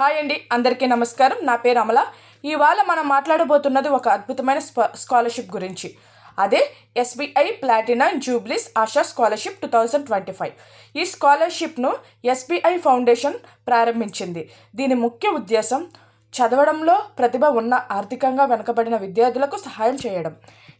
Hi అండి అందరికీ నమస్కారం. నా పేరు అమల. ఇవాళ మనం మాట్లాడబోతున్నది ఒక అద్భుతమైన స్ప- స్కాలర్షిప్ గురించి. అదే SBI platinum jubilees Asha scholarship two thousand twenty five. ఈ స్కాలర్షిప్ను ఎస్బీఐ ఫౌండేషన్ ప్రారంభించింది. దీని ముఖ్య ఉద్దేశం చదవడంలో ప్రతిభ ఉన్న ఆర్థికంగా వెనుకబడిన విద్యార్థులకు సహాయం చేయడం.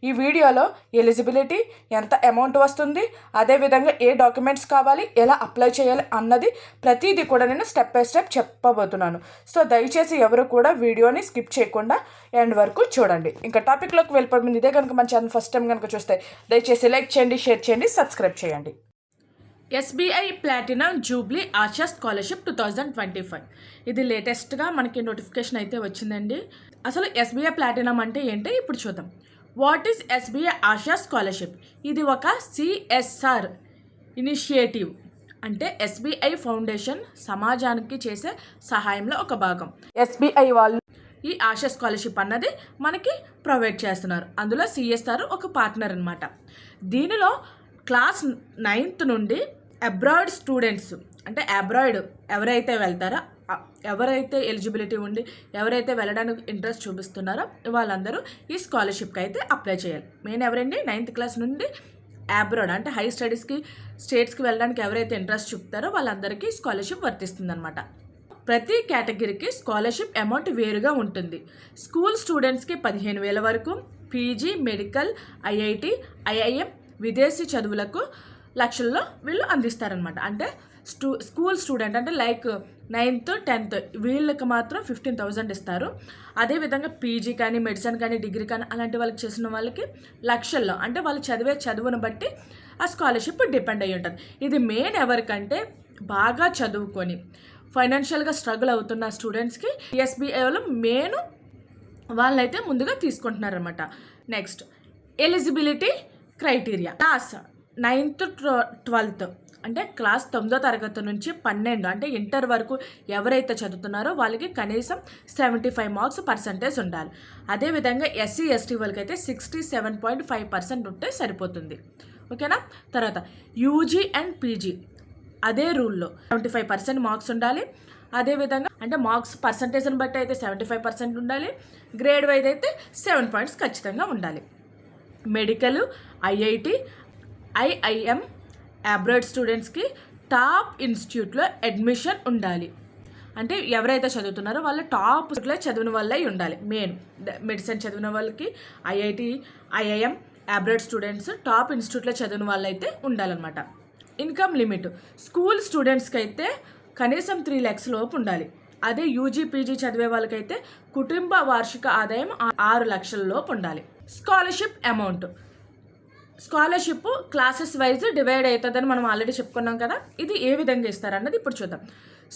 ఈ వీడియోలో ఎలిజిబిలిటీ ఎంత అమౌంట్ వస్తుంది అదేవిధంగా ఏ డాక్యుమెంట్స్ కావాలి ఎలా అప్లై చేయాలి అన్నది ప్రతిదీ కూడా నేను స్టెప్ బై స్టెప్ చెప్పబోతున్నాను. సో దయచేసి ఎవరు కూడా వీడియోని స్కిప్ చేయకుండా ఎండ్ వరకు చూడండి. ఇంకా టాపిక్లోకి వెళ్ళిపోయింది ఇదే కనుక మన ఛానల్ ఫస్ట్ టైం కనుక చూస్తే దయచేసి లైక్ చేయండి షేర్ చేయండి సబ్స్క్రైబ్ చేయండి. SBI platinum jubilee Asha scholarship two thousand twenty five ఇది లేటెస్ట్గా మనకి నోటిఫికేషన్ అయితే వచ్చిందండి. అసలు ఎస్బీఐ ప్లాటినం అంటే ఏంటి ఇప్పుడు చూద్దాం. What is SBI Asha scholarship ఇది ఒక సిఎస్ఆర్ ఇనిషియేటివ్ అంటే ఎస్బీఐ ఫౌండేషన్ సమాజానికి చేసే సహాయంలో ఒక భాగం. ఎస్బీఐ వాళ్ళు ఈ ఆశా స్కాలర్షిప్ అన్నది మనకి ప్రొవైడ్ చేస్తున్నారు. అందులో సిఎస్ఆర్ ఒక పార్ట్నర్ అనమాట దీనిలో క్లాస్ నైన్త్ నుండి అబ్రాయిడ్ స్టూడెంట్స్ అంటే అబ్రాయిడ్ ఎవరైతే వెళ్తారో ఎవరైతే ఎలిజిబిలిటీ ఉండి ఎవరైతే వెళ్ళడానికి ఇంట్రెస్ట్ చూపిస్తున్నారో వాళ్ళందరూ ఈ స్కాలర్షిప్కి అయితే అప్లై చేయాలి. మెయిన్ ఎవరండి? నైన్త్ క్లాస్ నుండి అబ్రాడ్ అంటే హై స్టడీస్కి స్టేట్స్కి వెళ్ళడానికి ఎవరైతే ఇంట్రెస్ట్ చూపుతారో వాళ్ళందరికీ స్కాలర్షిప్ వర్తిస్తుందన్నమాట. ప్రతి కేటగిరీకి స్కాలర్షిప్ అమౌంట్ వేరుగా ఉంటుంది. స్కూల్ స్టూడెంట్స్కి పదిహేను వేల వరకు పీజీ మెడికల్ ఐఐటి ఐఐఎం విదేశీ చదువులకు లక్షల్లో వీళ్ళు అందిస్తారనమాట అంటే స్టూ స్కూల్ స్టూడెంట్ అంటే లైక్ నైన్త్ టెన్త్ వీళ్ళకి మాత్రం ఫిఫ్టీన్ థౌజండ్ ఇస్తారు. అదేవిధంగా పీజీ కానీ మెడిసిన్ కానీ డిగ్రీ కానీ అలాంటి వాళ్ళకి చేసిన వాళ్ళకి లక్షల్లో అంటే వాళ్ళు చదివే చదువును బట్టి ఆ స్కాలర్షిప్ డిపెండ్ అయ్యి ఉంటుంది. ఇది మెయిన్ ఎవరికంటే బాగా చదువుకొని ఫైనాన్షియల్గా స్ట్రగుల్ అవుతున్న స్టూడెంట్స్కి ఎస్బీఐలో మెయిన్ వాళ్ళైతే ముందుగా తీసుకుంటున్నారనమాట next eligibility criteria. Last ninth twelfth అంటే క్లాస్ తొమ్మిదో తరగతి నుంచి పన్నెండు అంటే ఇంటర్ వరకు ఎవరైతే చదువుతున్నారో వాళ్ళకి కనీసం సెవెంటీ ఫైవ్ మార్క్స్ పర్సంటేజ్ ఉండాలి. అదేవిధంగా ఎస్సీ ఎస్టీ వాళ్ళకి అయితే sixty seven point five percent ఉంటే సరిపోతుంది. ఓకేనా? తర్వాత యూజీ అండ్ పీజీ అదే రూల్లో సెవెంటీ ఫైవ్ పర్సెంట్ మార్క్స్ ఉండాలి. అదేవిధంగా అంటే మార్క్స్ పర్సంటేజ్ని బట్టి అయితే సెవెంటీ ఫైవ్ పర్సెంట్ ఉండాలి. గ్రేడ్ వైజ్ అయితే సెవెన్ పాయింట్స్ ఖచ్చితంగా ఉండాలి. మెడికల్ ఐఐటి ఐఐఎం అబ్రాడ్ స్టూడెంట్స్కి టాప్ ఇన్స్టిట్యూట్లో అడ్మిషన్ ఉండాలి. అంటే ఎవరైతే చదువుతున్నారో వాళ్ళ టాప్ చదివిన వాళ్ళే ఉండాలి. మెయిన్ మెడిసిన్ చదివిన వాళ్ళకి IIT IIM abroad students top ఇన్స్టిట్యూట్లో చదివిన వాళ్ళైతే ఉండాలన్నమాట. Income limit. స్కూల్ స్టూడెంట్స్కి అయితే కనీసం త్రీ ల్యాక్స్ లోపు ఉండాలి. అదే యూజీ పీజీ చదివే వాళ్ళకైతే కుటుంబ వార్షిక ఆదాయం ఆరు లక్షల లోపు ఉండాలి. Scholarship amount. Scholarship classes wise divide అవుతుందని మనం ఆల్రెడీ చెప్పుకున్నాం కదా. ఇది ఏ విధంగా ఇస్తారన్నది ఇప్పుడు చూద్దాం.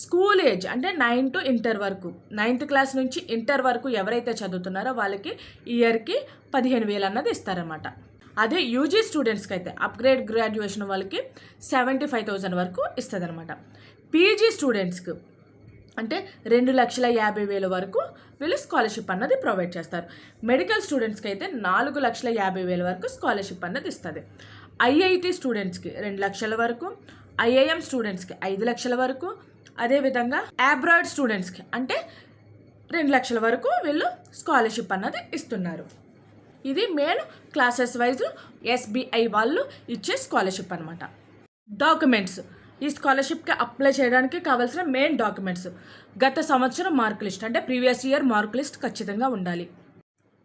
స్కూల్ ఏజ్ అంటే నైన్ టు ఇంటర్ వరకు నైన్త్ క్లాస్ నుంచి ఇంటర్ వరకు ఎవరైతే చదువుతున్నారో వాళ్ళకి ఇయర్కి పదిహేను వేలు అన్నది ఇస్తారన్నమాట. అదే యూజీ స్టూడెంట్స్కి అయితే అప్గ్రేడ్ గ్రాడ్యుయేషన్ వాళ్ళకి సెవెంటీ ఫైవ్ థౌజండ్ వరకు ఇస్తుంది అనమాట పీజీ స్టూడెంట్స్కి అంటే రెండు లక్షల యాభై వేల వరకు వీళ్ళు స్కాలర్షిప్ అన్నది ప్రొవైడ్ చేస్తారు. మెడికల్ స్టూడెంట్స్కి అయితే నాలుగు లక్షల యాభై వేల వరకు స్కాలర్షిప్ అన్నది ఇస్తుంది. ఐఐటి స్టూడెంట్స్కి రెండు లక్షల వరకు ఐఐఎం స్టూడెంట్స్కి ఐదు లక్షల వరకు అదేవిధంగా అబ్రాడ్ స్టూడెంట్స్కి అంటే రెండు లక్షల వరకు వీళ్ళు స్కాలర్షిప్ అన్నది ఇస్తున్నారు. ఇది మెయిన్ క్లాసెస్ వైజ్ ఎస్బీఐ వాళ్ళు ఇచ్చే స్కాలర్షిప్ అనమాట డాక్యుమెంట్స్ ఈ స్కాలర్షిప్కి అప్లై చేయడానికి కావాల్సిన మెయిన్ డాక్యుమెంట్స్. గత సంవత్సరం మార్క్ లిస్ట్ అంటే ప్రీవియస్ ఇయర్ మార్క్ లిస్ట్ ఖచ్చితంగా ఉండాలి.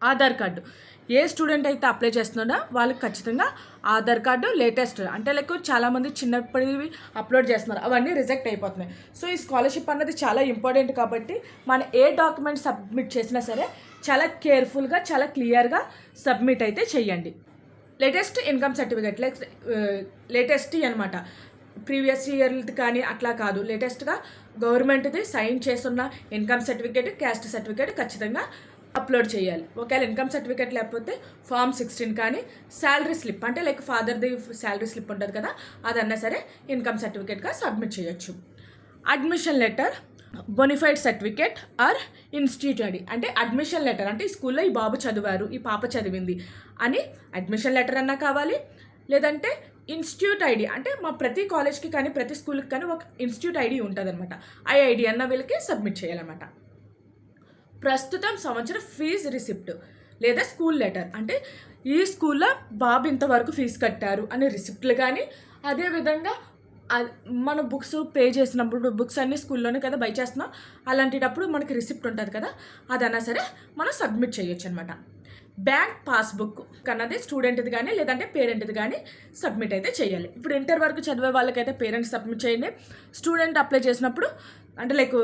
ఆధార్ కార్డు. ఏ స్టూడెంట్ అయితే అప్లై చేస్తున్నాడో వాళ్ళకి ఖచ్చితంగా ఆధార్ కార్డు లేటెస్ట్ అంటే లైక్ చాలామంది చిన్నప్పటివి అప్లోడ్ చేస్తున్నారు. అవన్నీ రిజెక్ట్ అయిపోతున్నాయి. సో ఈ స్కాలర్షిప్ అన్నది చాలా ఇంపార్టెంట్ కాబట్టి మనం ఏ డాక్యుమెంట్ సబ్మిట్ చేసినా సరే చాలా కేర్ఫుల్గా చాలా క్లియర్గా సబ్మిట్ అయితే చేయండి. Latest income certificate like latest అనమాట ప్రీవియస్ ఇయర్ది కానీ అట్లా కాదు. లేటెస్ట్గా గవర్నమెంట్ది సైన్ చేస్తున్న ఇన్కమ్ సర్టిఫికేట్ క్యాస్ట్ సర్టిఫికేట్ ఖచ్చితంగా అప్లోడ్ చేయాలి. ఒకవేళ ఇన్కమ్ సర్టిఫికేట్ లేకపోతే ఫామ్ సిక్స్టీన్ కానీ శాలరీ స్లిప్ అంటే లైక్ ఫాదర్ది శాలరీ స్లిప్ ఉంటుంది కదా అదన్నా సరే ఇన్కమ్ సర్టిఫికేట్గా సబ్మిట్ చేయొచ్చు. Admission letter bonafide certificate or institute అంటే అడ్మిషన్ లెటర్ అంటే ఈ స్కూల్లో ఈ బాబు చదివారు ఈ పాప చదివింది అని అడ్మిషన్ లెటర్ అన్నా కావాలి లేదంటే ఇన్స్టిట్యూట్ ఐడి అంటే మా ప్రతి కాలేజ్కి కానీ ప్రతి స్కూల్కి కానీ ఒక ఇన్స్టిట్యూట్ ఐడి ఉంటుంది అనమాట ఆ ఐడి అన్న వీళ్ళకి సబ్మిట్ చేయాలన్నమాట. ప్రస్తుతం సంవత్సరం ఫీజు రిసిప్ట్ లేదా స్కూల్ లెటర్. అంటే ఈ స్కూల్లో బాబు ఇంతవరకు ఫీజు కట్టారు అనే రిసిప్ట్లు కానీ అదేవిధంగా మన బుక్స్ పే చేసినప్పుడు బుక్స్ అన్ని స్కూల్లోనే కదా బై చేస్తున్నాం. అలాంటిటప్పుడు మనకి రిసిప్ట్ ఉంటుంది కదా అదన్నా సరే మనం సబ్మిట్ చేయొచ్చు అనమాట బ్యాంక్ పాస్బుక్ అన్నది స్టూడెంట్ది కానీ లేదంటే పేరెంట్ది కానీ సబ్మిట్ అయితే చేయాలి. ఇప్పుడు ఇంటర్ వరకు చదివే వాళ్ళకైతే పేరెంట్స్ సబ్మిట్ చేయండి. స్టూడెంట్ అప్లై చేసినప్పుడు అంటే లైక్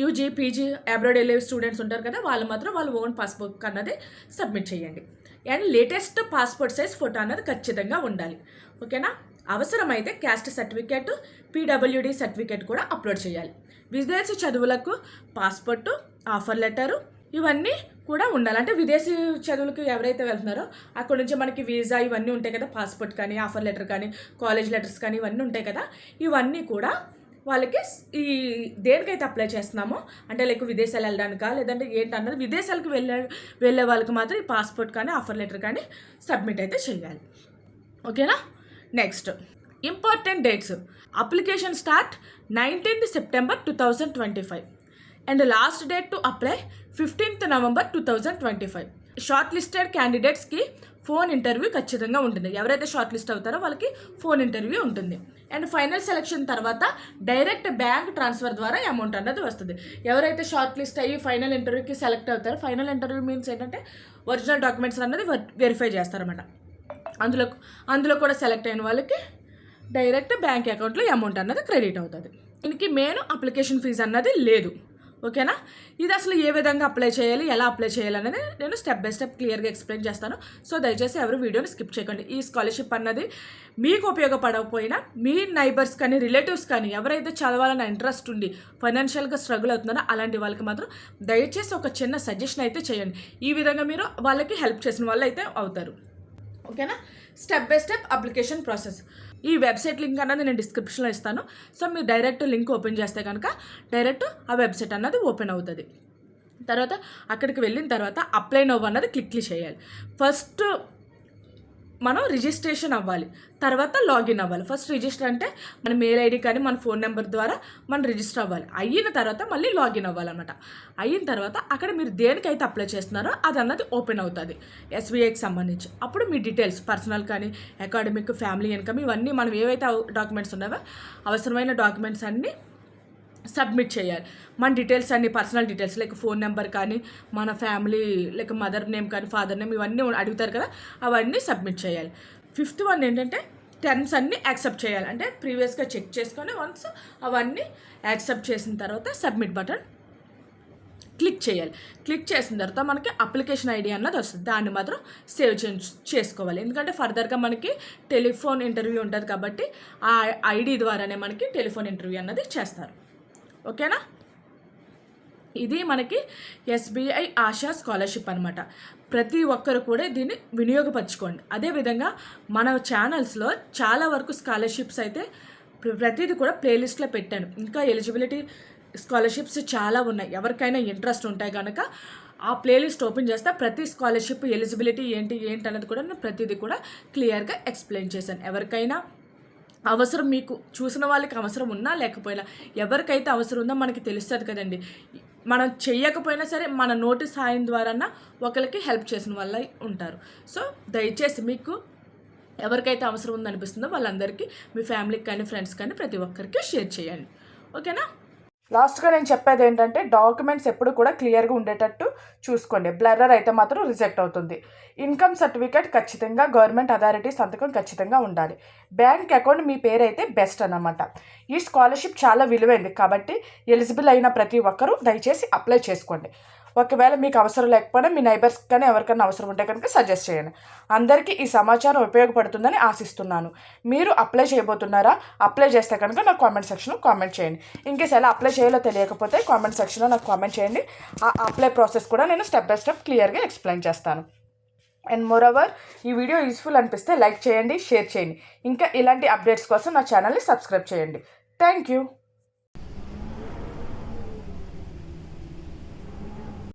యూజీ పీజీ అబ్రాడ్ వెళ్ళే స్టూడెంట్స్ ఉంటారు కదా వాళ్ళు మాత్రం వాళ్ళ ఓన్ పాస్బుక్ అన్నది సబ్మిట్ చేయండి. And latest passport size photo అన్నది ఖచ్చితంగా ఉండాలి. ఓకేనా? అవసరమైతే క్యాస్ట్ సర్టిఫికేట్ పీడబ్ల్యూడి సర్టిఫికేట్ కూడా అప్లోడ్ చేయాలి. విదేశీ చదువులకు పాస్పోర్ట్ ఆఫర్ లెటరు ఇవన్నీ కూడా ఉండాలి. అంటే విదేశీ చదువులకు ఎవరైతే వెళ్తున్నారో అక్కడ నుంచి మనకి వీసా ఇవన్నీ ఉంటాయి కదా పాస్పోర్ట్ కానీ ఆఫర్ లెటర్ కానీ కాలేజ్ లెటర్స్ కానీ ఇవన్నీ ఉంటాయి కదా ఇవన్నీ కూడా వాళ్ళకి ఈ దేనికైతే అప్లై చేస్తున్నామో అంటే లైక్ విదేశాలు వెళ్ళడానికా లేదంటే ఏంటన్నది విదేశాలకు వెళ్ళే వెళ్ళే వాళ్ళకి మాత్రం ఈ పాస్పోర్ట్ కానీ ఆఫర్ లెటర్ కానీ సబ్మిట్ అయితే చేయాలి. ఓకేనా? Next. Important dates. Application start nineteenth September two thousand twenty five. And last date to apply fifteenth November two thousand twenty five short listed క్యాండిడేట్స్కి ఫోన్ ఇంటర్వ్యూ ఖచ్చితంగా ఉంటుంది. ఎవరైతే షార్ట్ లిస్ట్ అవుతారో వాళ్ళకి ఫోన్ ఇంటర్వ్యూ ఉంటుంది. అండ్ ఫైనల్ సెలక్షన్ తర్వాత direct bank transfer ద్వారా amount అన్నది వస్తుంది. ఎవరైతే షార్ట్ లిస్ట్ అయ్యి ఫైనల్ ఇంటర్వ్యూకి సెలెక్ట్ అవుతారో ఫైనల్ ఇంటర్వ్యూ మీన్స్ ఏంటంటే ఒరిజినల్ డాక్యుమెంట్స్ అన్నది వెరిఫై చేస్తారన్నమాట. అందులో అందులో కూడా సెలెక్ట్ అయిన వాళ్ళకి డైరెక్ట్ బ్యాంక్ అకౌంట్లో అమౌంట్ అన్నది క్రెడిట్ అవుతుంది. దీనికి మెయిన్ అప్లికేషన్ ఫీజు అన్నది లేదు. ఓకేనా? ఇది అసలు ఏ విధంగా అప్లై చేయాలి ఎలా అప్లై చేయాలి అనేది నేను స్టెప్ బై స్టెప్ క్లియర్గా ఎక్స్ప్లెయిన్ చేస్తాను. సో దయచేసి ఎవరు వీడియోని స్కిప్ చేయకండి. ఈ స్కాలర్షిప్ అన్నది మీకు ఉపయోగపడకపోయినా మీ నైబర్స్ కానీ రిలేటివ్స్ కానీ ఎవరైతే చదవాలన్న ఇంట్రెస్ట్ ఉండి ఫైనాన్షియల్గా స్ట్రగుల్ అవుతున్నారో అలాంటి వాళ్ళకి మాత్రం దయచేసి ఒక చిన్న సజెషన్ అయితే చేయండి. ఈ విధంగా మీరు వాళ్ళకి హెల్ప్ చేసిన వాళ్ళు అయితే అవుతారు. ఓకేనా? Step by step application process ఈ వెబ్సైట్ లింక్ అన్నది నేను డిస్క్రిప్షన్లో ఇస్తాను. సో మీరు డైరెక్ట్ లింక్ ఓపెన్ చేస్తే కనుక డైరెక్ట్ ఆ వెబ్సైట్ అన్నది ఓపెన్ అవుతుంది. తర్వాత అక్కడికి వెళ్ళిన తర్వాత అప్లై నవ్వు అన్నది క్లిక్ చేయాలి. ఫస్ట్ మనం రిజిస్ట్రేషన్ అవ్వాలి. తర్వాత లాగిన్ అవ్వాలి. ఫస్ట్ రిజిస్టర్ అంటే మన మెయిల్ ఐడి కానీ మన ఫోన్ నెంబర్ ద్వారా మనం రిజిస్టర్ అవ్వాలి. అయిన తర్వాత మళ్ళీ లాగిన్ అవ్వాలన్నమాట. అయిన తర్వాత అక్కడ మీరు దేనికైతే అప్లై చేస్తున్నారో అది అన్నది ఓపెన్ అవుతుంది. ఎస్బీఐకి సంబంధించి. అప్పుడు మీ డీటెయిల్స్ పర్సనల్ కానీ అకాడమిక్ ఫ్యామిలీ ఇన్కమ్ ఇవన్నీ మనం ఏవైతే డాక్యుమెంట్స్ ఉన్నాయో అవసరమైన డాక్యుమెంట్స్ అన్నీ సబ్మిట్ చేయాలి. మన డీటెయిల్స్ అన్ని personal details like phone number కానీ మన ఫ్యామిలీ లైక్ మదర్ నేమ్ కానీ ఫాదర్ నేమ్ ఇవన్నీ అడుగుతారు కదా అవన్నీ సబ్మిట్ చేయాలి. ఫిఫ్త్ వన్ ఏంటంటే టెన్స్ అన్నీ యాక్సెప్ట్ చేయాలి. అంటే ప్రీవియస్గా చెక్ చేసుకొని వన్స్ అవన్నీ యాక్సెప్ట్ చేసిన తర్వాత సబ్మిట్ బటన్ క్లిక్ చేయాలి. క్లిక్ చేసిన తర్వాత మనకి అప్లికేషన్ ఐడి అన్నది వస్తుంది. దాన్ని మాత్రం సేవ్ చే చేసుకోవాలి. ఎందుకంటే ఫర్దర్గా మనకి టెలిఫోన్ ఇంటర్వ్యూ ఉంటుంది కాబట్టి ఆ ఐడి ద్వారానే మనకి టెలిఫోన్ ఇంటర్వ్యూ అన్నది చేస్తారు. ఓకేనా? ఇది మనకి ఎస్బీఐ ఆశా స్కాలర్షిప్ అనమాట ప్రతి ఒక్కరు కూడా దీన్ని వినియోగపరచుకోండి. అదేవిధంగా మన ఛానల్స్లో చాలా వరకు స్కాలర్షిప్స్ అయితే ప్ర- ప్రతిదీ కూడా ప్లేలిస్ట్లో పెట్టాను. ఇంకా ఎలిజిబిలిటీ స్కాలర్షిప్స్ చాలా ఉన్నాయి. ఎవరికైనా ఇంట్రెస్ట్ ఉంటాయి కనుక ఆ ప్లేలిస్ట్ ఓపెన్ చేస్తే ప్రతి స్కాలర్షిప్ ఎలిజిబిలిటీ ఏంటి ఏంటి అనేది కూడా నేను ప్రతిదీ కూడా క్లియర్గా ఎక్స్ప్లెయిన్ చేశాను. ఎవరికైనా అవసరం మీకు చూసిన వాళ్ళకి అవసరం ఉన్నా లేకపోయినా ఎవరికైతే అవసరం ఉందో మనకి తెలుస్తుంది కదండి. మనం చెయ్యకపోయినా సరే మన నోటి సాయం ద్వారా ఒకరికి హెల్ప్ చేసిన వాళ్ళ ఉంటారు. సో దయచేసి మీకు ఎవరికైతే అవసరం ఉందనిపిస్తుందో వాళ్ళందరికీ మీ ఫ్యామిలీకి కానీ ఫ్రెండ్స్ కానీ ప్రతి ఒక్కరికి షేర్ చేయండి. ఓకేనా? లాస్ట్గా నేను చెప్పేది ఏంటంటే డాక్యుమెంట్స్ ఎప్పుడు కూడా క్లియర్గా ఉండేటట్టు చూసుకోండి. బ్లర్రర్ అయితే మాత్రం రిజెక్ట్ అవుతుంది. ఇన్కమ్ సర్టిఫికేట్ ఖచ్చితంగా గవర్నమెంట్ అథారిటీ సంతకం ఖచ్చితంగా ఉండాలి. బ్యాంక్ అకౌంట్ మీ పేరు అయితే బెస్ట్ అన్నమాట. ఈ స్కాలర్షిప్ చాలా విలువైంది కాబట్టి ఎలిజిబుల్ అయిన ప్రతి ఒక్కరూ దయచేసి అప్లై చేసుకోండి. ఒకవేళ మీకు అవసరం లేకపోయినా మీ నైబర్స్ కానీ ఎవరికైనా అవసరం ఉంటే కనుక సజెస్ట్ చేయండి. అందరికీ ఈ సమాచారం ఉపయోగపడుతుందని ఆశిస్తున్నాను. మీరు అప్లై చేయబోతున్నారా? అప్లై చేస్తే కనుక నాకు కామెంట్ సెక్షన్లో కామెంట్ చేయండి. ఇంకేస్ ఎలా అప్లై చేయాలో తెలియకపోతే కామెంట్ సెక్షన్లో నాకు కామెంట్ చేయండి. ఆ అప్లై ప్రాసెస్ కూడా నేను స్టెప్ బై స్టెప్ క్లియర్గా ఎక్స్ప్లెయిన్ చేస్తాను. అండ్ మోర్ ఓవర్ ఈ వీడియో యూస్ఫుల్ అనిపిస్తే లైక్ చేయండి షేర్ చేయండి. ఇంకా ఇలాంటి అప్డేట్స్ కోసం నా ఛానల్ని సబ్స్క్రైబ్ చేయండి. Thank you